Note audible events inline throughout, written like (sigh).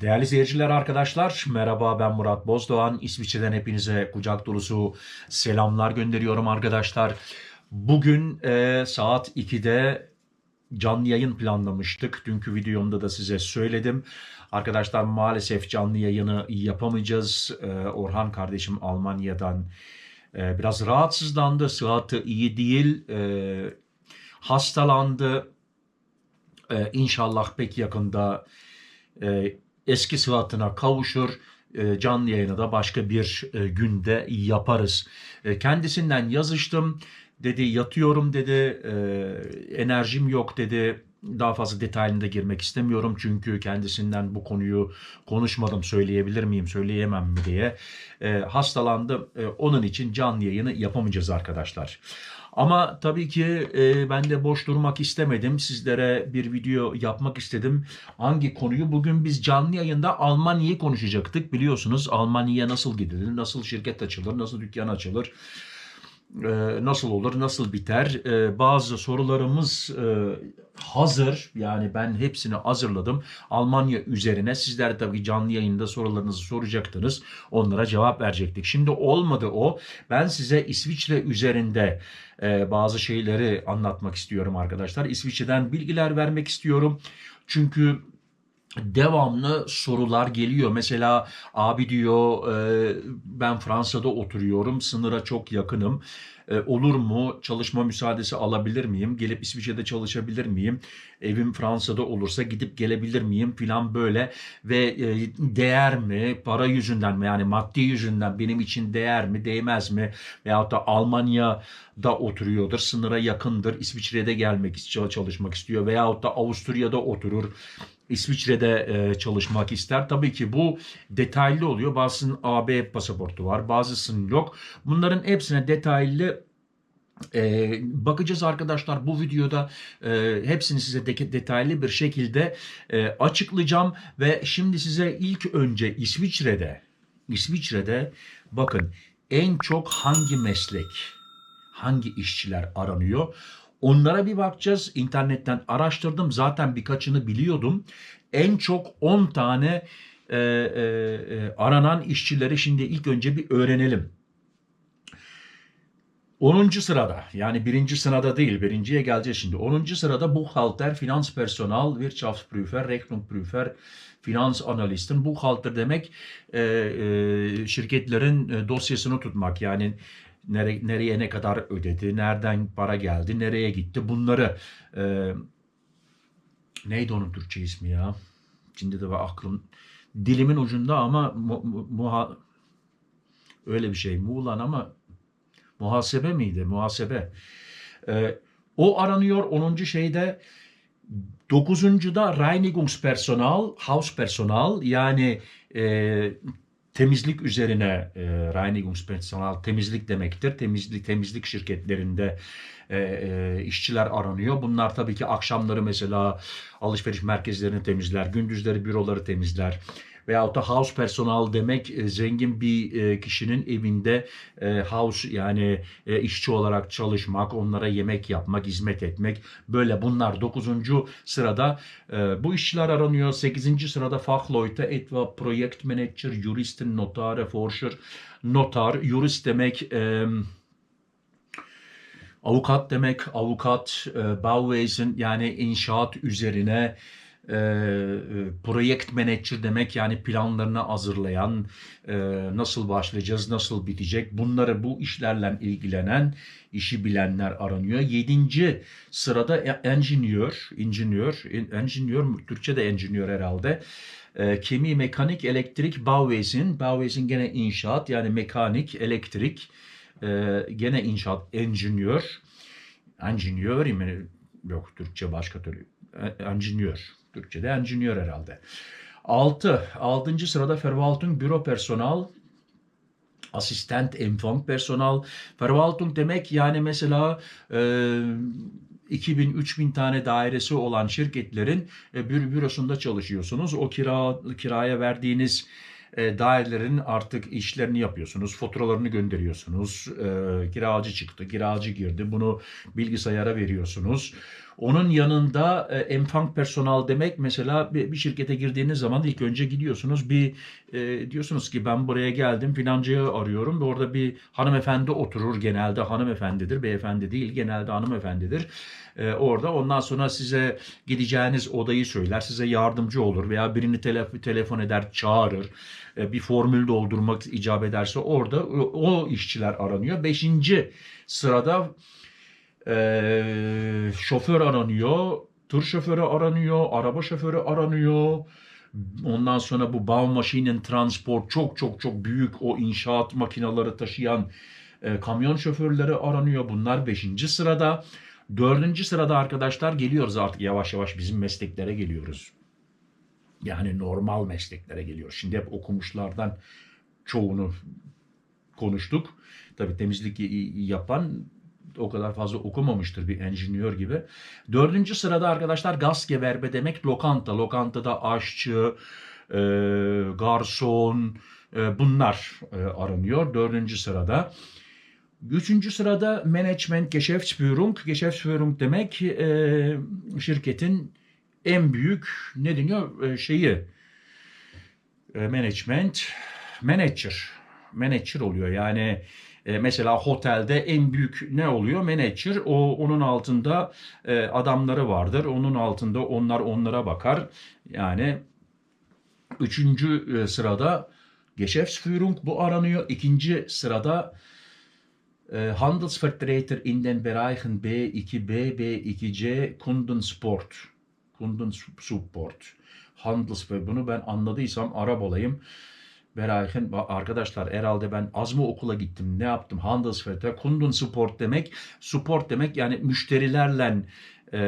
Değerli seyirciler arkadaşlar merhaba ben Murat Bozdoğan İsviçre'den hepinize kucak dolusu selamlar gönderiyorum arkadaşlar. Bugün e, saat 2'de canlı yayın planlamıştık. Dünkü videomda da size söyledim. Arkadaşlar maalesef canlı yayını yapamayacağız. E, Orhan kardeşim Almanya'dan e, biraz rahatsızlandı. Sıhhati iyi değil. E, hastalandı. E, inşallah pek yakında e, eski sıhhatine kavuşur. E, canlı yayını da başka bir e, günde yaparız. E, kendisinden yazıştım. Dedi yatıyorum dedi. Enerjim yok dedi. Daha fazla detayında girmek istemiyorum çünkü kendisinden bu konuyu konuşmadım söyleyebilir miyim söyleyemem mi diye e, hastalandı. E, onun için canlı yayını yapamayacağız arkadaşlar. Ama tabii ki e, ben de boş durmak istemedim. Sizlere bir video yapmak istedim. Hangi konuyu? Bugün biz canlı yayında Almanya'yı konuşacaktık. Biliyorsunuz Almanya'ya nasıl gidilir, nasıl şirket açılır, nasıl dükkan açılır, nasıl olur, nasıl biter. E, bazı sorularımız e, hazır. Yani ben hepsini hazırladım. Almanya üzerine. Sizler tabii canlı yayında sorularınızı soracaktınız. Onlara cevap verecektik. Şimdi olmadı o. Ben size İsviçre üzerinde e, bazı şeyleri anlatmak istiyorum arkadaşlar. İsviçre'den bilgiler vermek istiyorum. Çünkü devamlı sorular geliyor. Mesela abi diyor e, ben Fransa'da oturuyorum, sınıra çok yakınım. E, olur mu? Çalışma müsaadesi alabilir miyim? Gelip İsviçre'de çalışabilir miyim? Evim Fransa'da olursa gidip gelebilir miyim? Filan böyle ve e, değer mi? Para yüzünden mi? Yani maddi yüzünden benim için değer mi? Değmez mi? Veyahut da Almanya'da oturuyordur, sınıra yakındır, İsviçre'de gelmek istiyor, çalışmak istiyor veyahut da Avusturya'da oturur. İsviçre'de e, çalışmak ister. Tabii ki bu detaylı oluyor. Bazısının AB pasaportu var, bazısının yok. Bunların hepsine detaylı e, bakacağız arkadaşlar bu videoda. E, hepsini size de- detaylı bir şekilde e, açıklayacağım. Ve şimdi size ilk önce İsviçre'de İsviçre'de bakın en çok hangi meslek hangi işçiler aranıyor? Onlara bir bakacağız. İnternetten araştırdım. Zaten birkaçını biliyordum. En çok 10 tane e, e, e, aranan işçileri şimdi ilk önce bir öğrenelim. 10. sırada yani birinci sırada değil birinciye geleceğiz şimdi. 10. sırada Buchhalter, Finanzpersonal, Wirtschaftsprüfer, Rechnungsprüfer, Finans Analisten. Buchhalter demek e, e, şirketlerin e, dosyasını tutmak yani nere, nereye ne kadar ödedi, nereden para geldi, nereye gitti bunları e, neydi onun Türkçe ismi ya? Şimdi de var aklım dilimin ucunda ama mu, mu- muha, öyle bir şey Muğlan ama Muhasebe miydi? Muhasebe. Ee, o aranıyor 10. şeyde. 9.da Reinigungspersonal, Hauspersonal yani e, temizlik üzerine e, Reinigungspersonal temizlik demektir. Temizlik temizlik şirketlerinde e, e, işçiler aranıyor. Bunlar tabii ki akşamları mesela alışveriş merkezlerini temizler, gündüzleri büroları temizler. Veyahut da house personal demek e, zengin bir e, kişinin evinde e, house yani işçi olarak çalışmak, onlara yemek yapmak, hizmet etmek. Böyle bunlar 9. sırada bu işçiler aranıyor. 8. sırada Fachleute, etwa Projektmanager, Juristen, Notare, Forscher, Notar, jurist demek Avukat demek, avukat, e, Bauwesen yani inşaat üzerine e, e, project manager demek yani planlarını hazırlayan, e, nasıl başlayacağız, nasıl bitecek bunları bu işlerle ilgilenen, işi bilenler aranıyor. Yedinci sırada e- engineer, engineer, engineer, Türkçe de engineer herhalde. E, kemi, mekanik, elektrik, Bauwesen, Bauwesen gene inşaat yani mekanik, elektrik, e, gene inşaat, engineer, engineer mi? Yok Türkçe başka türlü. E- Engineer. Türkçe'de engineer herhalde. 6. 6. sırada Verwaltung, Büro Personal, Asistent, Empfang Personal. Verwaltung demek yani mesela e, 2000-3000 tane dairesi olan şirketlerin e, bürosunda çalışıyorsunuz. O kira kiraya verdiğiniz e, dairelerin artık işlerini yapıyorsunuz, faturalarını gönderiyorsunuz. E, kiracı çıktı, kiracı girdi. Bunu bilgisayara veriyorsunuz. Onun yanında e, enfang personal demek mesela bir, bir şirkete girdiğiniz zaman ilk önce gidiyorsunuz bir e, diyorsunuz ki ben buraya geldim filancayı arıyorum ve orada bir hanımefendi oturur genelde hanımefendidir beyefendi değil genelde hanımefendidir. E, orada ondan sonra size gideceğiniz odayı söyler size yardımcı olur veya birini tele- telefon eder çağırır e, bir formül doldurmak icap ederse orada o, o işçiler aranıyor. Beşinci sırada ee, şoför aranıyor, tır şoförü aranıyor, araba şoförü aranıyor. Ondan sonra bu Baumaschinen transport çok çok çok büyük o inşaat makineleri taşıyan e, kamyon şoförleri aranıyor. Bunlar 5. sırada. 4. sırada arkadaşlar geliyoruz artık yavaş yavaş bizim mesleklere geliyoruz. Yani normal mesleklere geliyoruz. Şimdi hep okumuşlardan çoğunu konuştuk. Tabii temizlik yapan o kadar fazla okumamıştır bir engineer gibi. Dördüncü sırada arkadaşlar gasgewerbe demek lokanta. Lokantada aşçı, e, garson e, bunlar e, aranıyor. Dördüncü sırada. Üçüncü sırada management Geschäftsführung. Geschäftsführung demek e, şirketin en büyük ne deniyor e, şeyi e, management manager manager oluyor yani e, mesela otelde en büyük ne oluyor manager o onun altında e, adamları vardır onun altında onlar onlara bakar yani üçüncü e, sırada Geschäftsführung bu aranıyor ikinci sırada Handelsvertreter in den Bereichen B2B, B2C, Kundensport. Kundensupport. Handels ve bunu ben anladıysam arabalayım. Bereichen arkadaşlar herhalde ben az mı okula gittim ne yaptım Handelsvertreter Kundensupport demek support demek yani müşterilerle e, e,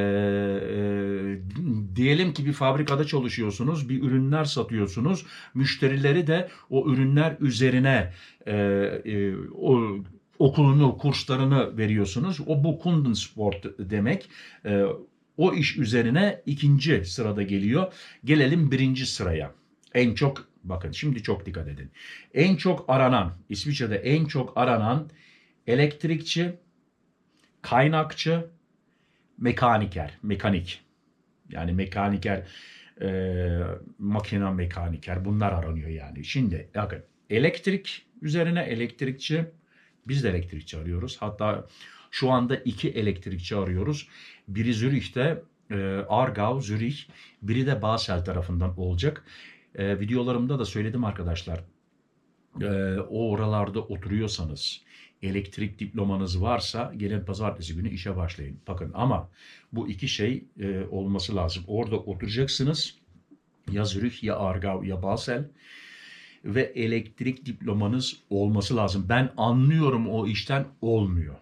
diyelim ki bir fabrikada çalışıyorsunuz, bir ürünler satıyorsunuz. Müşterileri de o ürünler üzerine e, e, o okulunu, kurslarını veriyorsunuz. O bu Kundensport demek. E, o iş üzerine ikinci sırada geliyor. Gelelim birinci sıraya. En çok bakın şimdi çok dikkat edin. En çok aranan İsviçre'de en çok aranan elektrikçi, kaynakçı, mekaniker, mekanik. Yani mekaniker, e, makine mekaniker bunlar aranıyor yani. Şimdi bakın elektrik üzerine elektrikçi, biz de elektrikçi arıyoruz. Hatta şu anda iki elektrikçi arıyoruz. Biri Zürih'te, e, Aargau, Zürih, biri de Basel tarafından olacak. E, videolarımda da söyledim arkadaşlar. E, o oralarda oturuyorsanız, elektrik diplomanız varsa gelin pazartesi günü işe başlayın. Bakın ama bu iki şey e, olması lazım. Orada oturacaksınız. Ya Zürih ya Aargau ya Basel ve elektrik diplomanız olması lazım. Ben anlıyorum o işten olmuyor.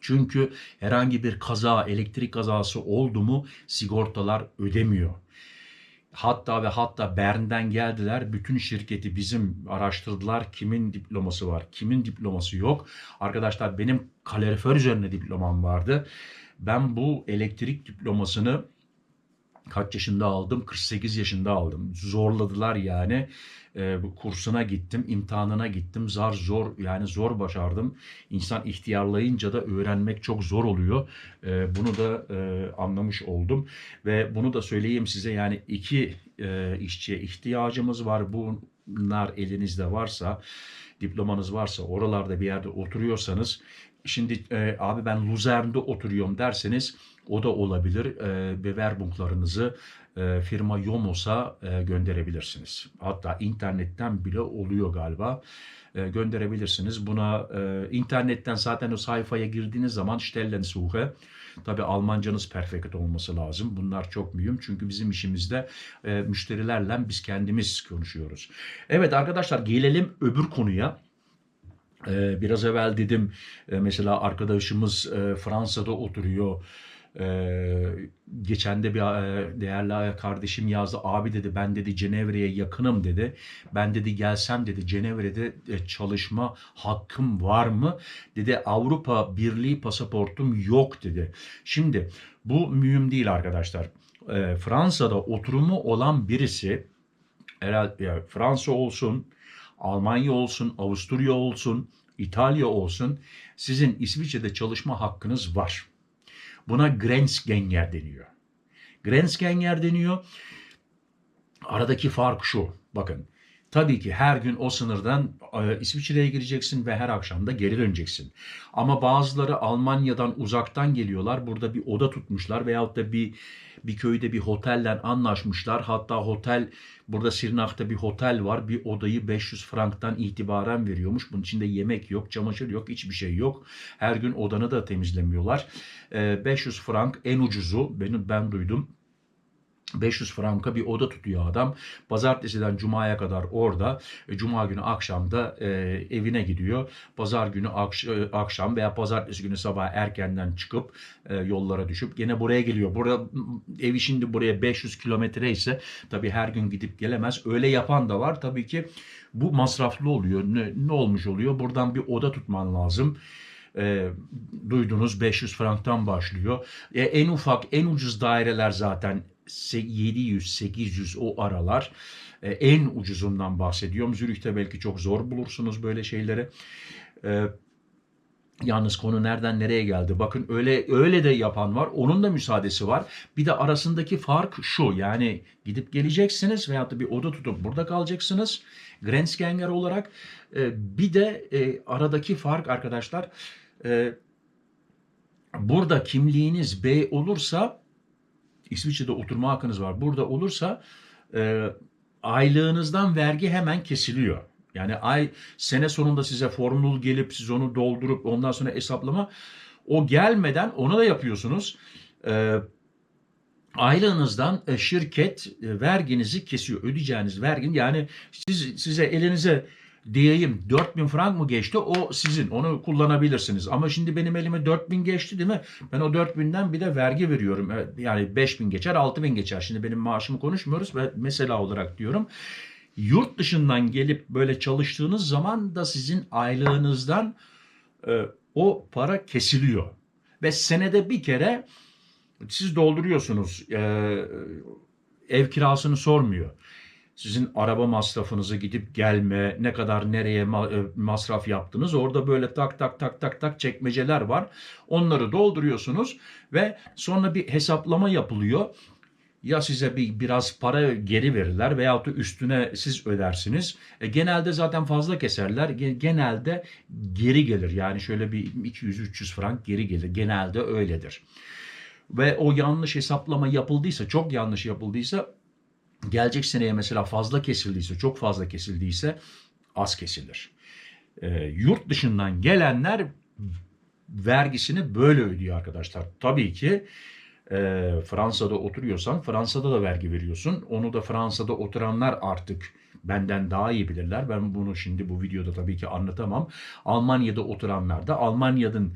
Çünkü herhangi bir kaza, elektrik kazası oldu mu sigortalar ödemiyor. Hatta ve hatta Bern'den geldiler. Bütün şirketi bizim araştırdılar. Kimin diploması var, kimin diploması yok. Arkadaşlar benim kalorifer üzerine diplomam vardı. Ben bu elektrik diplomasını kaç yaşında aldım? 48 yaşında aldım. Zorladılar yani. E, bu kursuna gittim, imtihanına gittim. Zar zor yani zor başardım. İnsan ihtiyarlayınca da öğrenmek çok zor oluyor. E, bunu da e, anlamış oldum ve bunu da söyleyeyim size yani iki e, işçiye ihtiyacımız var. Bunlar elinizde varsa, diplomanız varsa, oralarda bir yerde oturuyorsanız Şimdi e, abi ben Luzern'de oturuyorum derseniz o da olabilir. E, ve verbunglarınızı e, firma Yomos'a e, gönderebilirsiniz. Hatta internetten bile oluyor galiba. E, gönderebilirsiniz. Buna e, internetten zaten o sayfaya girdiğiniz zaman Stellensuche Tabi Almancanız perfect olması lazım. Bunlar çok mühim çünkü bizim işimizde e, müşterilerle biz kendimiz konuşuyoruz. Evet arkadaşlar gelelim öbür konuya. Ee, biraz evvel dedim e, mesela arkadaşımız e, Fransa'da oturuyor. Ee, geçen de bir e, değerli kardeşim yazdı. Abi dedi ben dedi Cenevre'ye yakınım dedi. Ben dedi gelsem dedi Cenevre'de çalışma hakkım var mı? Dedi Avrupa Birliği pasaportum yok dedi. Şimdi bu mühim değil arkadaşlar. E, Fransa'da oturumu olan birisi herhalde Fransa olsun, Almanya olsun, Avusturya olsun, İtalya olsun sizin İsviçre'de çalışma hakkınız var. Buna Grenzgänger deniyor. Grenzgänger deniyor. Aradaki fark şu. Bakın. Tabii ki her gün o sınırdan e, İsviçre'ye gireceksin ve her akşam da geri döneceksin. Ama bazıları Almanya'dan uzaktan geliyorlar. Burada bir oda tutmuşlar veyahut da bir bir köyde bir otelle anlaşmışlar. Hatta otel burada Sirnak'ta bir otel var. Bir odayı 500 franktan itibaren veriyormuş. Bunun içinde yemek yok, çamaşır yok, hiçbir şey yok. Her gün odanı da temizlemiyorlar. E, 500 frank en ucuzu. Benim ben duydum. 500 franka bir oda tutuyor adam. Pazartesiden cumaya kadar orada. E, Cuma günü akşamda e, evine gidiyor. Pazar günü akş- e, akşam veya pazartesi günü sabah erkenden çıkıp e, yollara düşüp gene buraya geliyor. Burada evi şimdi buraya 500 kilometre ise tabii her gün gidip gelemez. Öyle yapan da var. Tabii ki bu masraflı oluyor. Ne, ne olmuş oluyor? Buradan bir oda tutman lazım. E, duydunuz 500 franktan başlıyor. E, en ufak, en ucuz daireler zaten 700-800 o aralar. E, en ucuzundan bahsediyorum. Zürih'te belki çok zor bulursunuz böyle şeyleri. E, Yalnız konu nereden nereye geldi? Bakın öyle öyle de yapan var. Onun da müsaadesi var. Bir de arasındaki fark şu. Yani gidip geleceksiniz veyahut da bir oda tutup burada kalacaksınız. Grenzgänger olarak. E, bir de aradaki fark arkadaşlar burada kimliğiniz B olursa İsviçre'de oturma hakkınız var. Burada olursa e, aylığınızdan vergi hemen kesiliyor. Yani ay sene sonunda size formül gelip siz onu doldurup ondan sonra hesaplama o gelmeden onu da yapıyorsunuz. E, aylığınızdan e, şirket e, verginizi kesiyor. Ödeyeceğiniz vergin yani siz size elinize diyeyim 4000 frank mı geçti o sizin onu kullanabilirsiniz. Ama şimdi benim elime 4000 geçti değil mi? Ben o 4000'den bir de vergi veriyorum. Evet, Yani 5000 geçer 6000 geçer. Şimdi benim maaşımı konuşmuyoruz ve mesela olarak diyorum. Yurt dışından gelip böyle çalıştığınız zaman da sizin aylığınızdan e, o para kesiliyor. Ve senede bir kere siz dolduruyorsunuz. E, ev kirasını sormuyor sizin araba masrafınızı gidip gelme, ne kadar nereye e, masraf yaptınız. Orada böyle tak tak tak tak tak çekmeceler var. Onları dolduruyorsunuz ve sonra bir hesaplama yapılıyor. Ya size bir biraz para geri verirler veyahut da üstüne siz ödersiniz. E, genelde zaten fazla keserler. Ge- Genelde geri gelir. Yani şöyle bir 200-300 frank geri gelir. Genelde öyledir. Ve o yanlış hesaplama yapıldıysa, çok yanlış yapıldıysa gelecek seneye mesela fazla kesildiyse, çok fazla kesildiyse az kesilir. E, yurt dışından gelenler vergisini böyle ödüyor arkadaşlar. Tabii ki e, Fransa'da oturuyorsan Fransa'da da vergi veriyorsun. Onu da Fransa'da oturanlar artık benden daha iyi bilirler. Ben bunu şimdi bu videoda tabii ki anlatamam. Almanya'da oturanlar da Almanya'nın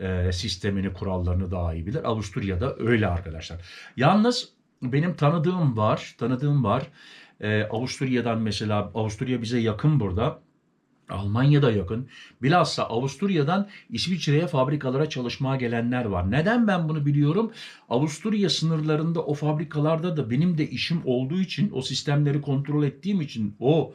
e, sistemini, kurallarını daha iyi bilir. Avusturya'da öyle arkadaşlar. Yalnız benim tanıdığım var, tanıdığım var. Ee, Avusturya'dan mesela, Avusturya bize yakın burada. Almanya'da yakın. Bilhassa Avusturya'dan İsviçre'ye fabrikalara çalışmaya gelenler var. Neden ben bunu biliyorum? Avusturya sınırlarında o fabrikalarda da benim de işim olduğu için, o sistemleri kontrol ettiğim için o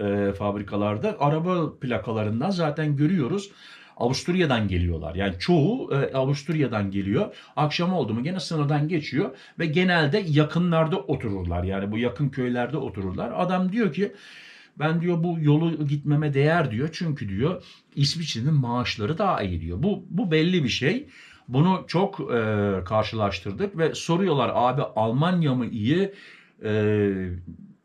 e, fabrikalarda araba plakalarından zaten görüyoruz. Avusturya'dan geliyorlar. Yani çoğu e, Avusturya'dan geliyor. Akşam oldu mu gene sınırdan geçiyor ve genelde yakınlarda otururlar. Yani bu yakın köylerde otururlar. Adam diyor ki ben diyor bu yolu gitmeme değer diyor. Çünkü diyor İsviçre'nin maaşları daha iyi diyor. Bu bu belli bir şey. Bunu çok e, karşılaştırdık ve soruyorlar abi Almanya mı iyi, e,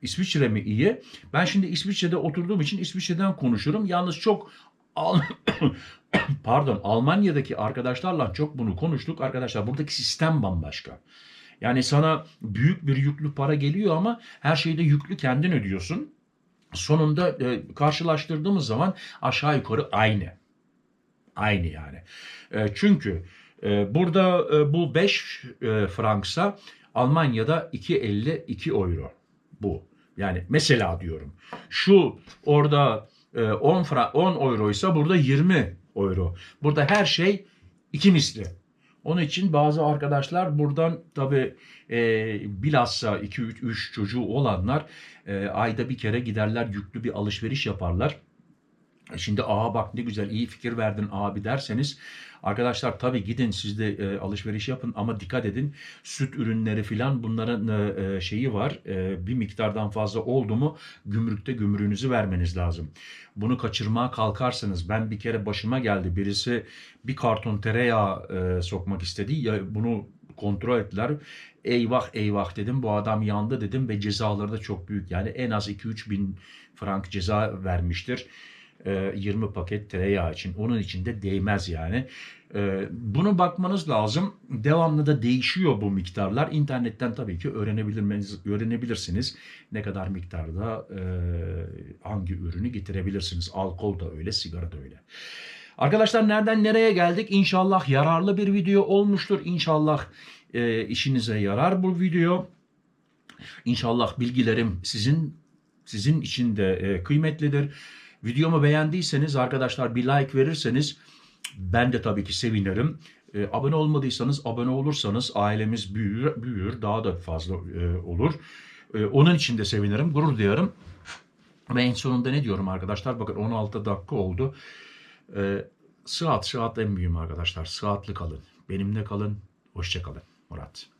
İsviçre mi iyi? Ben şimdi İsviçre'de oturduğum için İsviçre'den konuşurum. Yalnız çok Al (coughs) pardon Almanya'daki arkadaşlarla çok bunu konuştuk. Arkadaşlar buradaki sistem bambaşka. Yani sana büyük bir yüklü para geliyor ama her şeyde yüklü kendin ödüyorsun. Sonunda e, karşılaştırdığımız zaman aşağı yukarı aynı. Aynı yani. E, çünkü e, burada e, bu 5 e, franksa Almanya'da 2.52 euro bu. Yani mesela diyorum şu orada 10 fra 10 euro ise burada 20 euro. Burada her şey iki misli. Onun için bazı arkadaşlar buradan tabi e, bilhassa 2-3 çocuğu olanlar e, ayda bir kere giderler yüklü bir alışveriş yaparlar. Şimdi aa bak ne güzel iyi fikir verdin abi derseniz arkadaşlar tabii gidin siz de e, alışveriş yapın ama dikkat edin. Süt ürünleri filan bunların e, e, şeyi var. E, bir miktardan fazla oldu mu gümrükte gümrüğünüzü vermeniz lazım. Bunu kaçırmaya kalkarsanız ben bir kere başıma geldi. Birisi bir karton tereyağı e, sokmak istedi. Ya bunu kontrol ettiler. Eyvah eyvah dedim. Bu adam yandı dedim ve cezaları da çok büyük. Yani en az 2-3 bin frank ceza vermiştir. E, 20 paket tereyağı için. Onun için de değmez yani. E, Bunu bakmanız lazım. Devamlı da değişiyor bu miktarlar. İnternetten tabii ki öğrenebilmeniz, öğrenebilirsiniz. Ne kadar miktarda e, hangi ürünü getirebilirsiniz. Alkol da öyle, sigara da öyle. Arkadaşlar nereden nereye geldik? İnşallah yararlı bir video olmuştur. İnşallah e, işinize yarar bu video. İnşallah bilgilerim sizin sizin için de e, kıymetlidir. Videomu beğendiyseniz arkadaşlar bir like verirseniz ben de tabii ki sevinirim. E, abone olmadıysanız abone olursanız ailemiz büyür, büyür daha da fazla e, olur. E, onun için de sevinirim, gurur duyarım. Ve en sonunda ne diyorum arkadaşlar? Bakın 16 dakika oldu. E, sıhhat, sıhhat en mühim arkadaşlar. Sıhhatli kalın. Benimle kalın. Hoşça kalın. Murat.